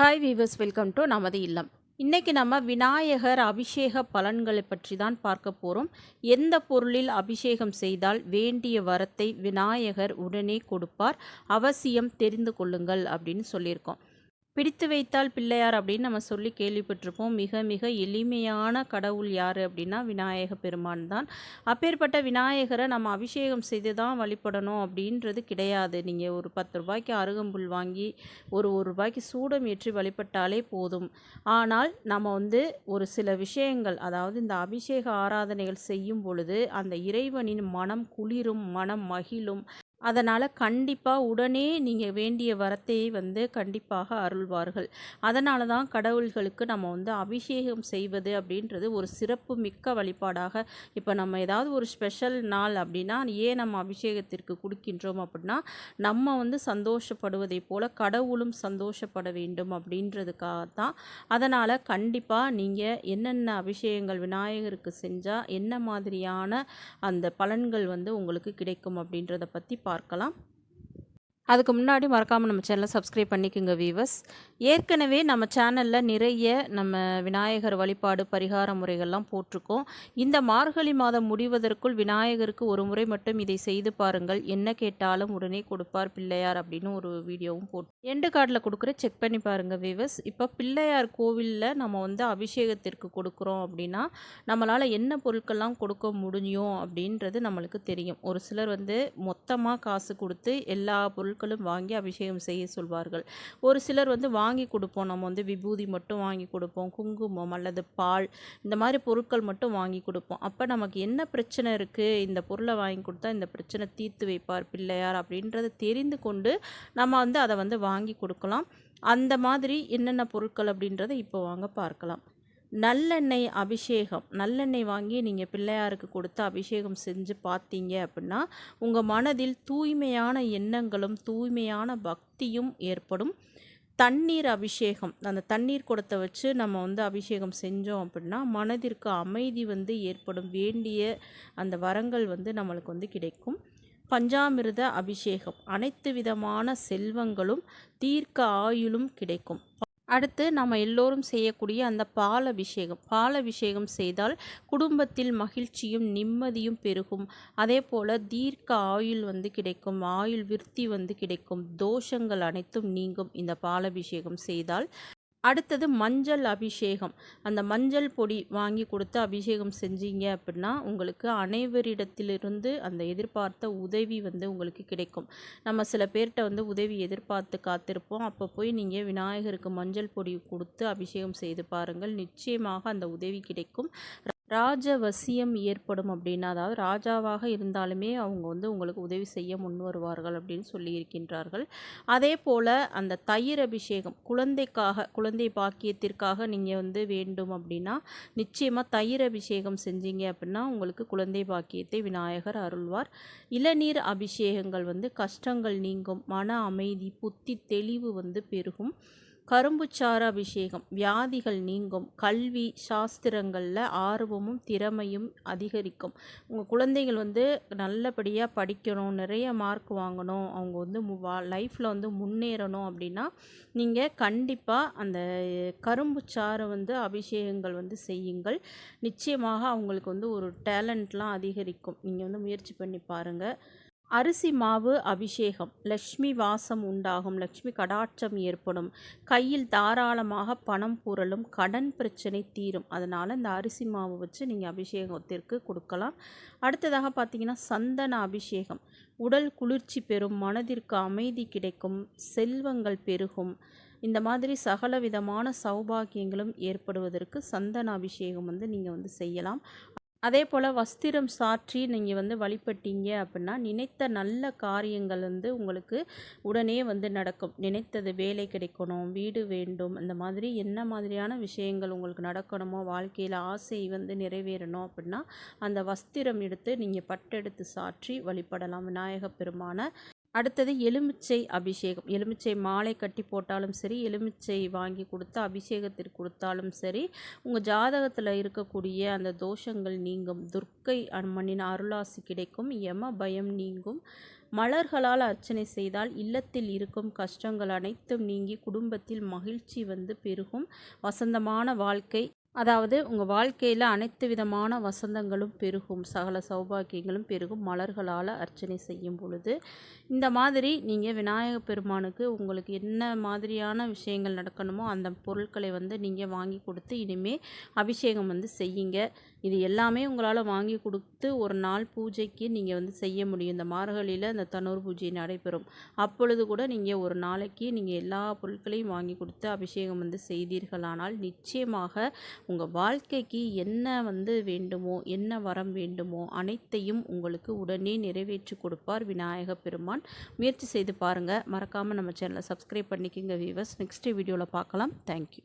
Hi viewers welcome to நமது இல்லம். இன்றைக்கி நம்ம விநாயகர் அபிஷேக பலன்களை பற்றி தான் பார்க்க போகிறோம் எந்த பொருளில் அபிஷேகம் செய்தால் வேண்டிய வரத்தை விநாயகர் உடனே கொடுப்பார்? அவசியம் தெரிந்து கொள்ளுங்கள் அப்படின்னு சொல்லியிருக்கோம். பிடித்து வைத்தால் பிள்ளையார் அப்படின்னு நம்ம சொல்லி கேள்விப்பட்டிருப்போம். மிக மிக எளிமையான கடவுள் யார் அப்படின்னா விநாயக பெருமான் தான். அப்பேற்பட்ட விநாயகரை நம்ம அபிஷேகம் செய்து தான் வழிபடணும் அப்படின்றது கிடையாது. நீங்கள் ஒரு பத்து ரூபாய்க்கு அருகம்புல் வாங்கி ஒரு ஒரு ரூபாய்க்கு சூடம் ஏற்றி வழிபட்டாலே போதும். ஆனால் நம்ம வந்து ஒரு சில விஷயங்கள் அதாவது இந்த அபிஷேக ஆராதனைகள் செய்யும் பொழுது அந்த இறைவனின் மனம் குளிரும் மனம் மகிழும் அதனால் கண்டிப்பாக உடனே நீங்கள் வேண்டிய வரத்தை வந்து கண்டிப்பாக அருள்வார்கள். அதனால தான் கடவுள்களுக்கு நம்ம வந்து அபிஷேகம் செய்வது அப்படின்றது ஒரு சிறப்பு மிக்க வழிபாடாக இப்போ நம்ம ஏதாவது ஒரு ஸ்பெஷல் நாள் அப்படின்னா ஏன் நம்ம அபிஷேகத்திற்கு கொடுக்கின்றோம் அப்படின்னா நம்ம வந்து சந்தோஷப்படுவதை போல் கடவுளும் சந்தோஷப்பட வேண்டும் அப்படின்றதுக்காக தான். அதனால் கண்டிப்பாக நீங்கள் என்னென்ன அபிஷேகங்கள் விநாயகருக்கு செஞ்சால் என்ன மாதிரியான அந்த பலன்கள் வந்து உங்களுக்கு கிடைக்கும் அப்படின்றத பற்றி பார்க்கலாம். அதுக்கு முன்னாடி மறக்காமல் நம்ம சேனலை சப்ஸ்கிரைப் பண்ணிக்கோங்க வீவர்ஸ் ஏற்கனவே நம்ம சேனலில் நிறைய நம்ம விநாயகர் வழிபாடு பரிகார முறைகள்லாம் போட்டிருக்கோம். இந்த மார்கழி மாதம் முடிவதற்குள் விநாயகருக்கு ஒரு முறை மட்டும் இதை செய்து பாருங்கள். என்ன கேட்டாலும் உடனே கொடுப்பார் பிள்ளையார் அப்படின்னு ஒரு வீடியோவும் போட்டு எண்டு கார்டில் கொடுக்குற செக் பண்ணி பாருங்கள் வீவர்ஸ் இப்போ பிள்ளையார் கோவிலில் நம்ம வந்து அபிஷேகத்திற்கு கொடுக்குறோம் அப்படின்னா நம்மளால் என்ன பொருட்கள்லாம் கொடுக்க முடியும் அப்படின்றது நம்மளுக்கு தெரியும். ஒரு சிலர் வந்து மொத்தமாக காசு கொடுத்து எல்லா பொருட்களும் வாங்கி அபிஷேகம் செய்ய சொல்வார்கள். ஒரு சிலர் வந்து வாங்கி கொடுப்போம். நம்ம வந்து விபூதி மட்டும் வாங்கி கொடுப்போம். குங்குமம் அல்லது பால் இந்த மாதிரி பொருட்கள் மட்டும் வாங்கி கொடுப்போம். அப்போ நமக்கு என்ன பிரச்சனை இருக்குது இந்த பொருளை வாங்கி கொடுத்தா இந்த பிரச்சனை தீர்த்து வைப்பார் பிள்ளையார் அப்படின்றத தெரிந்து கொண்டு நம்ம வந்து அதை வந்து வாங்கி கொடுக்கலாம். அந்த மாதிரி என்னென்ன பொருட்கள் அப்படின்றத இப்போ வாங்க பார்க்கலாம். நல்லெண்ணெய் அபிஷேகம். நல்லெண்ணெய் வாங்கி நீங்கள் பிள்ளையாருக்கு கொடுத்து அபிஷேகம் செஞ்சு பார்த்தீங்க அப்படின்னா உங்கள் மனதில் தூய்மையான எண்ணங்களும் தூய்மையான பக்தியும் ஏற்படும். தண்ணீர் அபிஷேகம். அந்த தண்ணீர் குடத்தை வச்சு நம்ம வந்து அபிஷேகம் செஞ்சோம் அப்படின்னா மனதிற்கு அமைதி வந்து ஏற்படும். வேண்டிய அந்த வரங்கள் வந்து நம்மளுக்கு வந்து கிடைக்கும். பஞ்சாமிர்த அபிஷேகம். அனைத்து விதமான செல்வங்களும் தீர்க்க ஆயுளும் கிடைக்கும். அடுத்து நம்ம எல்லோரும் செய்யக்கூடிய அந்த பால் அபிஷேகம் பால் அபிஷேகம் செய்தால் குடும்பத்தில் மகிழ்ச்சியும் நிம்மதியும் பெருகும். அதே போல் தீர்க்க ஆயுள் வந்து கிடைக்கும். ஆயுள் விருத்தி வந்து கிடைக்கும். தோஷங்கள் அனைத்தும் நீங்கும். இந்த பால் அபிஷேகம் செய்தால் அடுத்தது மஞ்சள் அபிஷேகம். அந்த மஞ்சள் பொடி வாங்கி கொடுத்து அபிஷேகம் செஞ்சீங்க அப்படின்னா உங்களுக்கு அனைவரிடத்திலிருந்து அந்த எதிர்பார்த்த உதவி வந்து உங்களுக்கு கிடைக்கும். நம்ம சில பேர்கிட்ட வந்து உதவி எதிர்பார்த்து காத்திருப்போம். அப்போ போய் நீங்கள் விநாயகருக்கு மஞ்சள் பொடி கொடுத்து அபிஷேகம் செய்து பாருங்கள். நிச்சயமாக அந்த உதவி கிடைக்கும். ராஜவசியம் ஏற்படும் அப்படின்னா அதாவது ராஜாவாக இருந்தாலுமே அவங்க வந்து உங்களுக்கு உதவி செய்ய முன் வருவார்கள் அப்படின்னு சொல்லியிருக்கின்றார்கள். அதே போல் அந்த தயிர் அபிஷேகம் குழந்தைக்காக குழந்தை பாக்கியத்திற்காக நீங்கள் வந்து வேண்டும் அப்படின்னா நிச்சயமாக தயிர் அபிஷேகம் செஞ்சீங்க அப்படின்னா உங்களுக்கு குழந்தை பாக்கியத்தை விநாயகர் அருள்வார். இளநீர் அபிஷேகங்கள் வந்து கஷ்டங்கள் நீங்கும் மன அமைதி புத்தி தெளிவு வந்து பெருகும். கரும்புச்சாறு அபிஷேகம் வியாதிகள் நீங்கும் கல்வி சாஸ்திரங்களில் ஆர்வமும் திறமையும் அதிகரிக்கும். உங்கள் குழந்தைகள் வந்து நல்லபடியாக படிக்கணும் நிறைய மார்க் வாங்கணும் அவங்க வந்து லைஃப்பில் வந்து முன்னேறணும் அப்படின்னா நீங்கள் கண்டிப்பாக அந்த கரும்புச்சாறு வந்து அபிஷேகங்கள் வந்து செய்யுங்கள். நிச்சயமாக அவங்களுக்கு வந்து ஒரு டேலண்ட்லாம் அதிகரிக்கும். நீங்கள் வந்து முயற்சி பண்ணி பாருங்கள் அரிசி மாவு அபிஷேகம். லக்ஷ்மி வாசம் உண்டாகும். லக்ஷ்மி கடாட்சம் ஏற்படும். கையில் தாராளமாக பணம் புரளும் கடன் பிரச்சனை தீரும். அதனால் இந்த அரிசி மாவு வச்சு நீங்கள் அபிஷேகத்திற்கு கொடுக்கலாம். அடுத்ததாக பார்த்தீங்கன்னா சந்தன அபிஷேகம். உடல் குளிர்ச்சி பெறும். மனதிற்கு அமைதி கிடைக்கும். செல்வங்கள் பெருகும். இந்த மாதிரி சகல விதமான சௌபாகியங்களும் ஏற்படுவதற்கு சந்தன அபிஷேகம் வந்து நீங்கள் வந்து செய்யலாம். அதே போல் வஸ்திரம் சாற்றி நீங்கள் வந்து வழிபட்டீங்க அப்படின்னா நினைத்த நல்ல காரியங்கள் வந்து உங்களுக்கு உடனே வந்து நடக்கும். நினைத்தது வேலை கிடைக்கணும் வீடு வேண்டும் அந்த மாதிரி என்ன மாதிரியான விஷயங்கள் உங்களுக்கு நடக்கணுமோ வாழ்க்கையில் ஆசை வந்து நிறைவேறணும் அப்படின்னா அந்த வஸ்திரம் எடுத்து நீங்கள் பட்டெடுத்து சாற்றி வழிபடலாம். விநாயக பெருமான அடுத்தது எலுமிச்சை அபிஷேகம். எலுமிச்சை மாலை கட்டி போட்டாலும் சரி எலுமிச்சை வாங்கி கொடுத்து அபிஷேகத்திற்கு கொடுத்தாலும் சரி உங்கள் ஜாதகத்தில் இருக்கக்கூடிய அந்த தோஷங்கள் நீங்கும். துர்க்கை அம்மனின் அருளாசி கிடைக்கும். யம பயம் நீங்கும். மலர்களால் அர்ச்சனை செய்தால் இல்லத்தில் இருக்கும் கஷ்டங்கள் அனைத்தும் நீங்கி குடும்பத்தில் மகிழ்ச்சி வந்து பெருகும். வசந்தமான வாழ்க்கை அதாவது உங்கள் வாழ்க்கையில் அனைத்து விதமான வசந்தங்களும் பெருகும். சகல சௌபாக்கியங்களும் பெருகும். மலர்களால் அர்ச்சனை செய்யும் பொழுது இந்த மாதிரி நீங்கள் விநாயக பெருமானுக்கு உங்களுக்கு என்ன மாதிரியான விஷயங்கள் நடக்கணுமோ அந்த பொருட்களை வந்து நீங்கள் வாங்கி கொடுத்து இனிமேல் அபிஷேகம் வந்து செய்யுங்க. இது எல்லாமே உங்களால் வாங்கி கொடுத்து ஒரு நாள் பூஜைக்கு நீங்கள் வந்து செய்ய முடியும். இந்த மார்கழியில் அந்த தனூர் பூஜை நடைபெறும். அப்பொழுது கூட நீங்கள் ஒரு நாளைக்கு நீங்கள் எல்லா பொருட்களையும் வாங்கி கொடுத்து அபிஷேகம் வந்து செய்தீர்களானால் நிச்சயமாக உங்கள் வாழ்க்கைக்கு என்ன வந்து வேண்டுமோ என்ன வரம் வேண்டுமோ அனைத்தையும் உங்களுக்கு உடனே நிறைவேற்றி கொடுப்பார் விநாயக பெருமான். முயற்சி செய்து பாருங்கள் மறக்காமல் நம்ம சேனலை சப்ஸ்கிரைப் பண்ணிக்கோங்க வீவர்ஸ் நெக்ஸ்ட் வீடியோவில் பார்க்கலாம். தேங்க்யூ